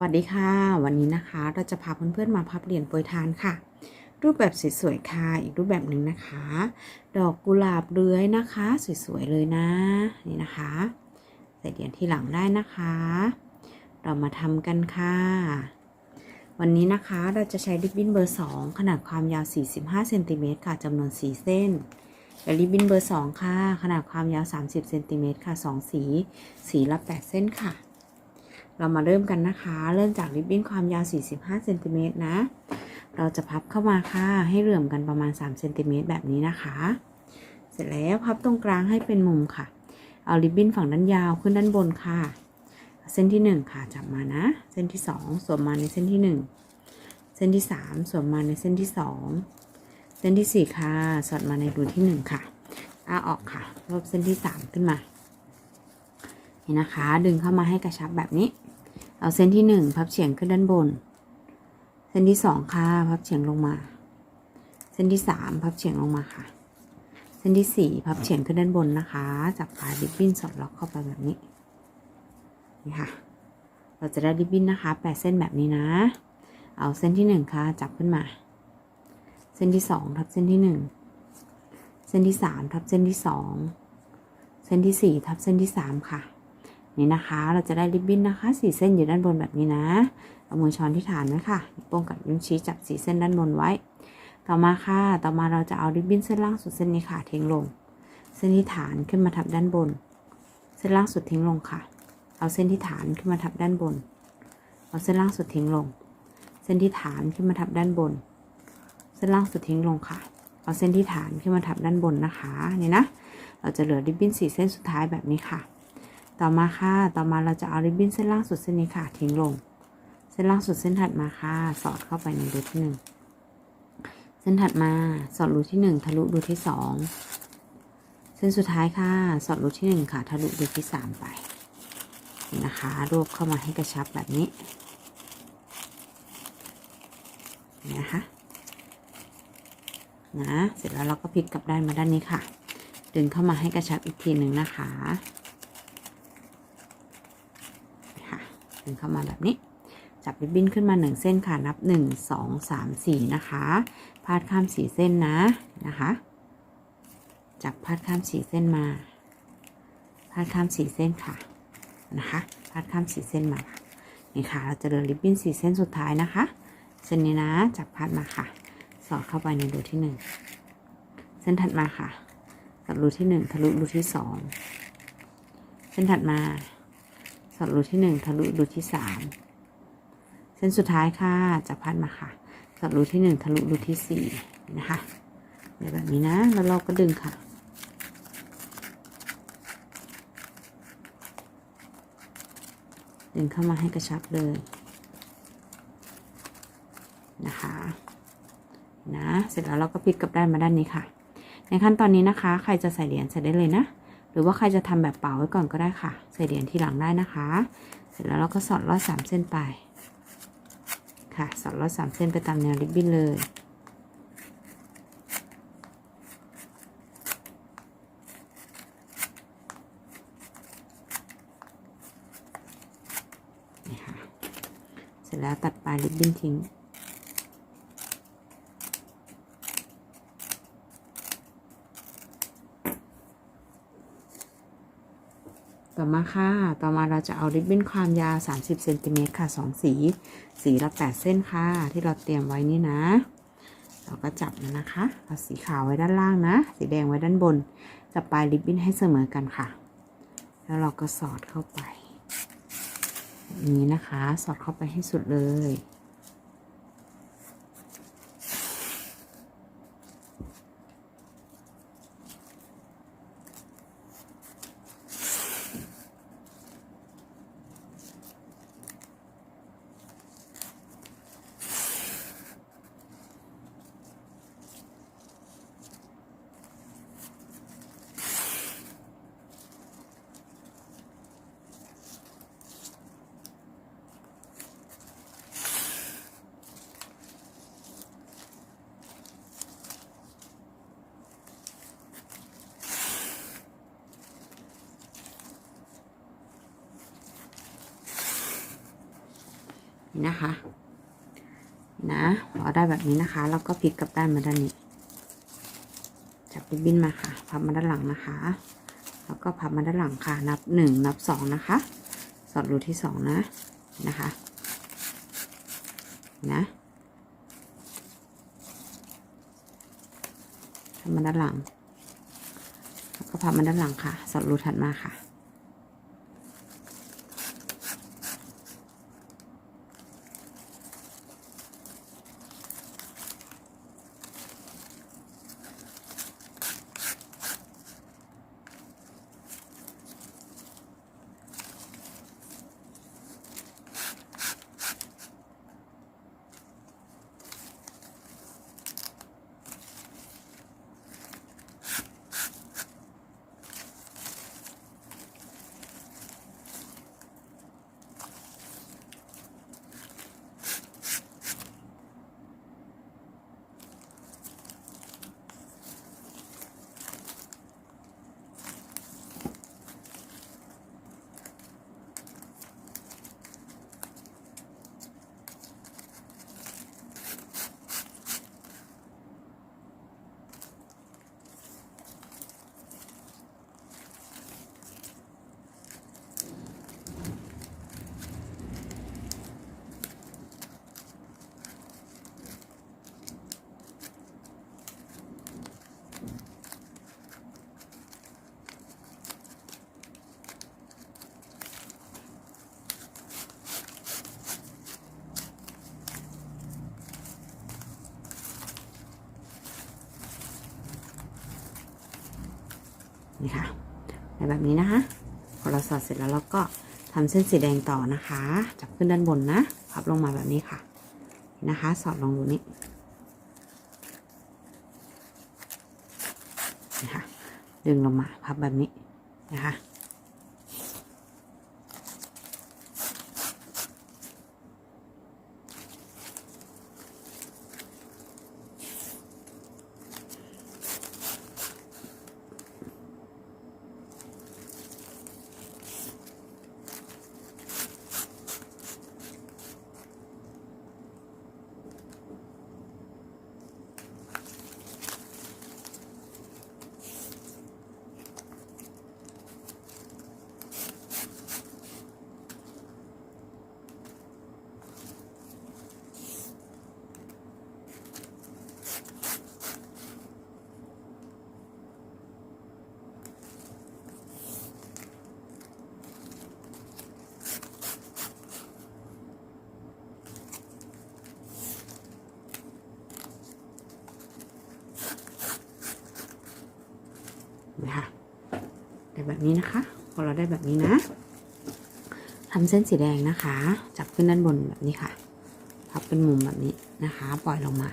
สวัสดีค่ะ วันนี้นะคะเราจะพาเพื่อนๆมาพับเหรียญโปรยทานค่ะ รูปแบบสวยๆค่ะ อีกรูปแบบหนึ่งนะคะ ดอกกุหลาบเลื้อยนะคะ สวยๆเลยนะ นี่นะคะ ใส่เหรียญที่หลังได้นะคะ เรามาทำกันค่ะ วันนี้นะคะเราจะใช้ริบบิ้นเบอร์ 2 ขนาดความยาว 45เซนติเมตรค่ะจำนวน 4 เส้นและริบบิ้นเบอร์ 2 ค่ะ ขนาดความยาว 30เซนติเมตรค่ะ 2 สี สีละ 8 เส้นค่ะ เรามาเริ่มกันนะคะ เริ่มจากริบบิ้นความยาว 45เซนติเมตรนะ เราจะพับเข้ามาค่ะ ให้เหลื่อมกันประมาณ3เซนติเมตรแบบนี้นะคะ เสร็จแล้วพับตรงกลางให้เป็นมุมค่ะ เอาริบบิ้นฝั่งด้านยาวขึ้นด้านบนค่ะ เส้นที่ 1 ค่ะจับมานะ เส้นที่ 2 สวมมาในเส้นที่ 1 เส้นที่ 3 สวมมาในเส้นที่ 2 เส้นที่ 4 ค่ะ สอดมาในรูที่ 1 ค่ะอ้าออกค่ะรบเส้นที่ 3 ขึ้นมานี่นะคะ ดึงเข้ามาให้กระชับแบบนี้ เอาเส้นที่หนึ่งพับเฉียงขึ้นด้านบน เส้นที่สองค่ะพับเฉียงลงมา เส้นที่สามพับเฉียงลงมาค่ะ เส้นที่สี่พับเฉียงขึ้นด้านบนนะคะ จับปลายริบบิ้นสอดล็อกเข้าไปแบบนี้ นี่ค่ะ เราจะได้ริบบิ้นนะคะแปดเส้นแบบนี้นะ เอาเส้นที่หนึ่งค่ะจับขึ้นมา เส้นที่สองทับเส้นที่หนึ่ง เส้นที่สามทับเส้นที่สอง เส้นที่สี่ทับเส้นที่สามค่ะ นี่นะคะ เราจะได้ริบบิ้นนะคะสี่เส้นอยู่ด้านบนแบบนี้นะเอามือช้อนที่ฐานไว้ค่ะโป้งกับนิ้วชี้จับสีเส้นด้านบนไว้ ต่อมาค่ะ ต่อมาเราจะเอาริบบิ้นเส้นล่างสุดเส้นนี้ค่ะทิ้งลง เส้นที่ฐานขึ้นมาทับด้านบน เส้นล่างสุดทิ้งลงค่ะ เอาเส้นที่ฐานขึ้นมาทับด้านบน เอาเส้นล่างสุดทิ้งลง เส้นที่ฐานขึ้นมาทับด้านบน เส้นล่างสุดทิ้งลงค่ะ เอาเส้นที่ฐานขึ้นมาทับด้านบนนะคะ นี่นะ เราจะเหลือริบบิ้นสี่เส้นสุดท้ายแบบนี้ค่ะ ต่อมาค่ะ ต่อมาเราจะเอาริบบิ้นเส้นล่างสุดเส้นนี้ค่ะ ทิ้งลง เส้นล่างสุดเส้นถัดมาค่ะ สอดเข้าไปในรูที่หนึ่งเส้นถัดมาสอดรูที่หนึ่งทะลุรูที่สองเส้นสุดท้ายค่ะ สอดรูที่หนึ่งค่ะ ทะลุรูที่สามไปนะคะรวบเข้ามาให้กระชับแบบนี้นี่นะคะนะเสร็จแล้วเราก็พลิกกลับด้านมาด้านนี้ค่ะ ดึงเข้ามาให้กระชับอีกทีหนึ่งนะคะค่ะ ดึงเข้ามาแบบนี้ จับริบบิ้นขึ้นมาหนึ่งเส้นค่ะ นับหนึ่งสองสามสี่นะคะ พาดข้ามสี่เส้นนะนะคะ จับพาดข้ามสี่เส้นมา พาดข้ามสี่เส้นค่ะนะคะ พาดข้ามสี่เส้นมานี่ค่ะ เราจะเหลือริบบิ้นสี่เส้นสุดท้ายนะคะ เส้นนี้นะ จับพาดมาค่ะ สอดเข้าไปในรูที่หนึ่งเส้นถัดมาค่ะสอดรูที่หนึ่งทะลุรูที่สองเส้นถัดมา สอดรูที่หนึ่งทะลุรูที่สามเส้นสุดท้ายค่ะจับพัดมาค่ะสอดรูที่หนึ่งทะลุรูที่สี่นะคะแบบนี้นะแล้วเราก็ดึงค่ะดึงเข้ามาให้กระชับเลยนะคะนะเสร็จแล้วเราก็พลิกกลับด้านมาด้านนี้ค่ะ ในขั้นตอนนี้นะคะ ใครจะใส่เหรียญใส่ได้เลยนะ รือว่าใครจะทำแบบเป่าไว้ก่อนก็ได้ค่ะ ใส่เหรียญทีหลังได้นะคะ เสร็จแล้วเราก็สอดลอดสามเส้นไป ค่ะ สอดลอดสามเส้นไปตามแนวริบบิ้นเลยเสร็จแล้วตัดปลายริบบิ้นทิ้ง ต่อมาค่ะ ต่อมาเราจะเอาริบบิ้นความยาว 30เซนติเมตรค่ะ2สี สีละ8เส้นค่ะ ที่เราเตรียมไว้นี่นะ เราก็จับนะนะคะเอาสีขาวไว้ด้านล่างนะ สีแดงไว้ด้านบน จับปลายริบบิ้นให้เสมอกันค่ะ แล้วเราก็สอดเข้าไป นี้นะคะ สอดเข้าไปให้สุดเลย นะคะ นะพอได้แบบนี้นะคะแล้วก็พลิกกลับด้านมาด้านนี้ จับริบบิ้นมาค่ะ พับมาด้านหลังนะคะ แล้วก็พับมาด้านหลังค่ะ นับหนึ่งนับสองนะคะ สอดรูที่สองนะนะคะ นะทำมาด้านหลัง แล้วก็พับมาด้านหลังค่ะ สอดรูถัดมาค่ะ นี่ค่ะแบบนี้นะคะพอเราสอดเสร็จแล้วเราก็ทำเส้นสีแดงต่อนะคะ จับขึ้นด้านบนนะพับลงมาแบบนี้ค่ะนะคะ สอดลงดูนี้นะคะดึงลงมาพับแบบนี้นะคะได้ แบบนี้นะคะ พอเราได้แบบนี้นะทำเส้นสีแดงนะคะ จับขึ้นด้านบนแบบนี้ค่ะพับเป็นมุมแบบนี้นะคะ ปล่อยลงมา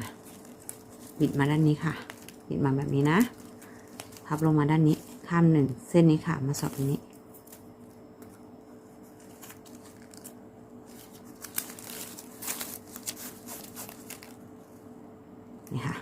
บิดมาด้านนี้ค่ะ บิดมาแบบนี้นะ พับลงมาด้านนี้ ข้ามหนึ่งเส้นนี้ค่ะ มาสอดตรงนี้ นี่ค่ะ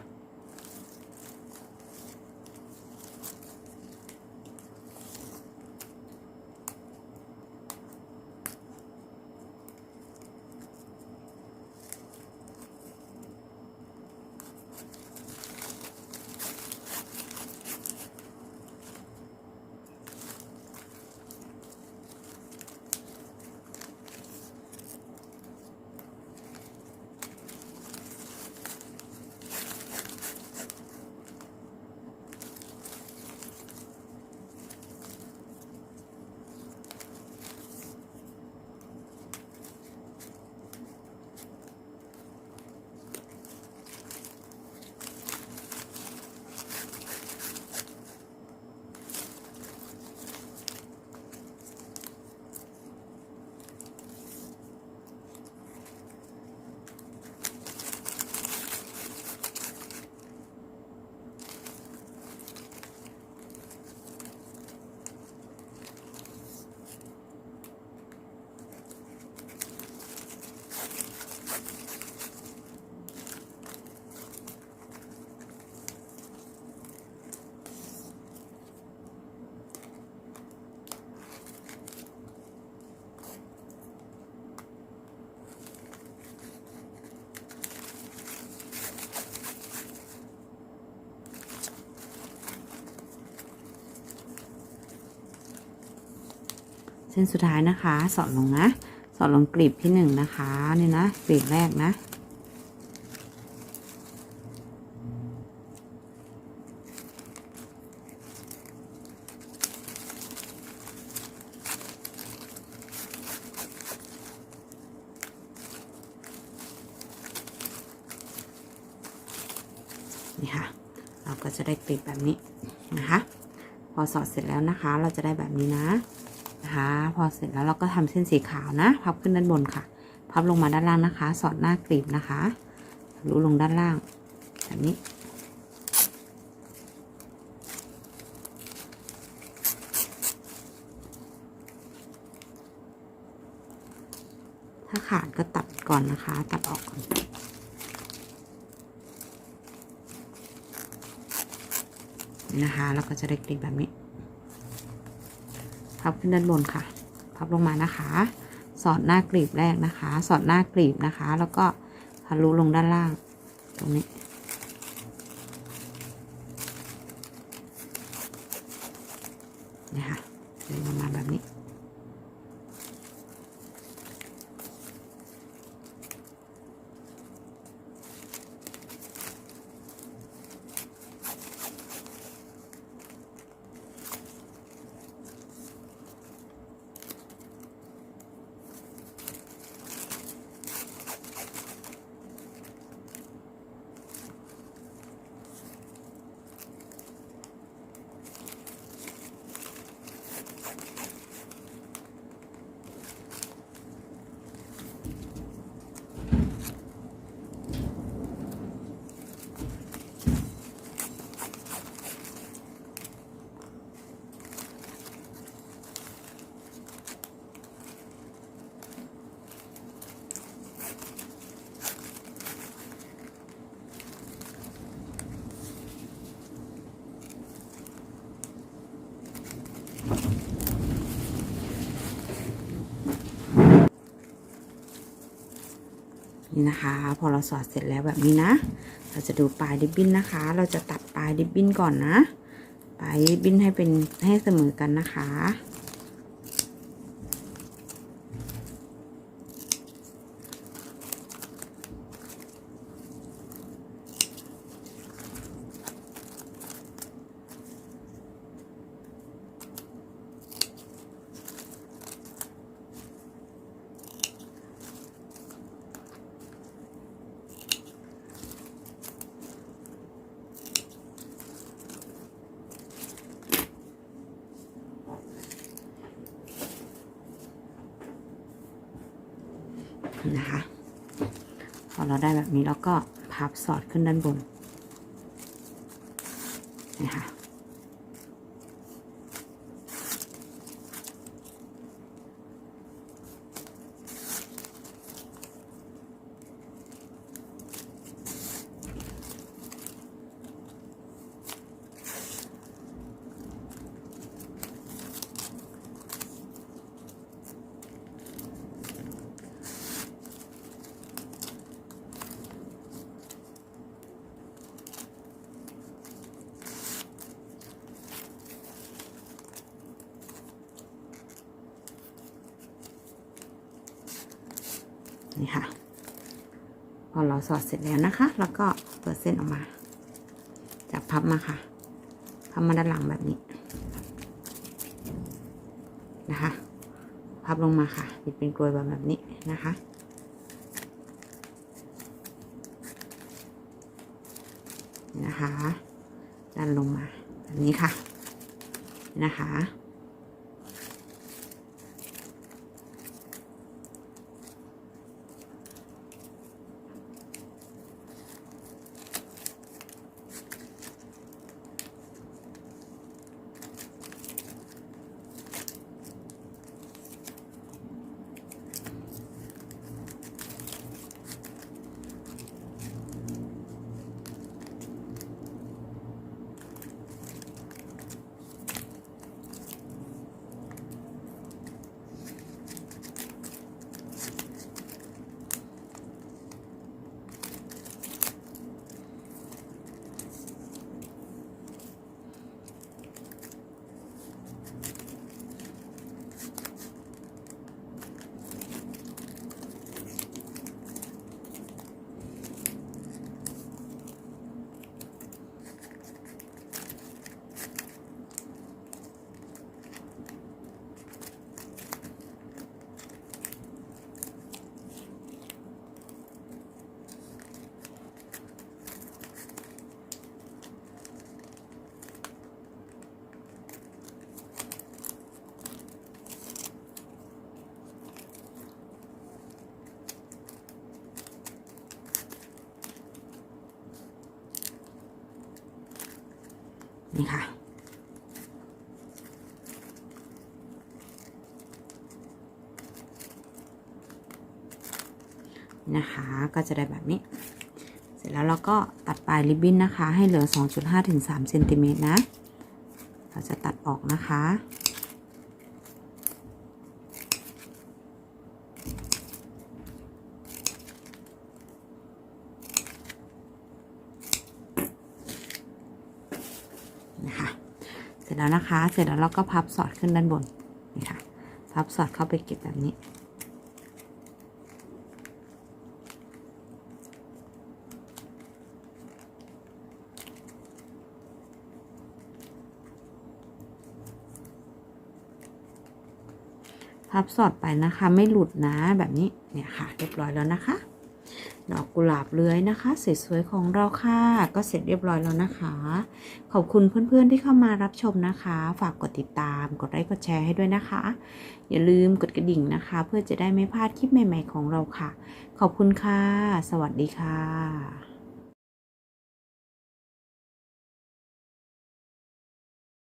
เส้นสุดท้ายนะคะ สอดลงนะ สอดลงกลีบที่หนึ่งนะคะนี่นะกลีบแรกนะ นี่ค่ะ เราก็จะได้กลีบแบบนี้นะคะ พอสอดเสร็จแล้วนะคะ เราจะได้แบบนี้นะ นะคะ พอเสร็จแล้วเราก็ทำเส้นสีขาวนะ พับขึ้นด้านบนค่ะ พับลงมาด้านล่างนะคะ สอดหน้ากลีบนะคะทะลุลงด้านล่างแบบนี้ถ้าขาดก็ตัดก่อนนะคะ ตัดออกก่อนนะคะ แล้วก็จะได้กลีบแบบนี้ พับขึ้นด้านบนค่ะ พับลงมานะคะ สอดหน้ากลีบแรกนะคะ สอดหน้ากลีบนะคะ แล้วก็ทะลุลงด้านล่างตรงนี้ นี่นะคะ พอเราสอดเสร็จแล้วแบบนี้นะ เราจะดูปลายริบบิ้นนะคะ เราจะตัดปลายริบบิ้นก่อนนะ ปลายริบบิ้นให้เป็นให้เสมอกันนะคะ นะคะ พอเราได้แบบนี้แล้วก็พับสอดขึ้นด้านบนนะคะ นี่ค่ะ พอเราสอดเสร็จแล้วนะคะ แล้วก็เปิดเส้นออกมาจากพับมาค่ะพับมาด้านหลังแบบนี้นะคะ พับลงมาค่ะบิดเป็นกลวยแบบแบบนี้นะคะนะคะ ดันลงมาแบบนี้ค่ะ นะคะ น นี่ค่ะ นะคะ ก็จะได้แบบนี้ เสร็จแล้วเราก็ตัดปลายริบบิ้นนะคะ ให้เหลือ 2.5ถึง3เซนติเมตรนะ เราจะตัดออกนะคะ นะคะ เสร็จ แล้วนะคะ เสร็จแล้วเราก็พับสอดขึ้นด้านบนนี่ค่ะ พับสอดเข้าไปเก็บแบบนี้ พับสอดไปนะคะ ไม่หลุดนะแบบนี้เนี่ยค่ะ เรียบร้อยแล้วนะคะ ดอกกุหลาบเลื้อยนะคะสวยๆของเราค่ะ ก็เสร็จเรียบร้อยแล้วนะคะ ขอบคุณเพื่อนๆที่เข้ามารับชมนะคะ ฝากกดติดตาม กดไลค์กดแชร์ให้ด้วยนะคะ อย่าลืมกดกระดิ่งนะคะ เพื่อจะได้ไม่พลาดคลิปใหม่ ๆของเราค่ะ ขอบคุณค่ะ สวัสดีค่ะ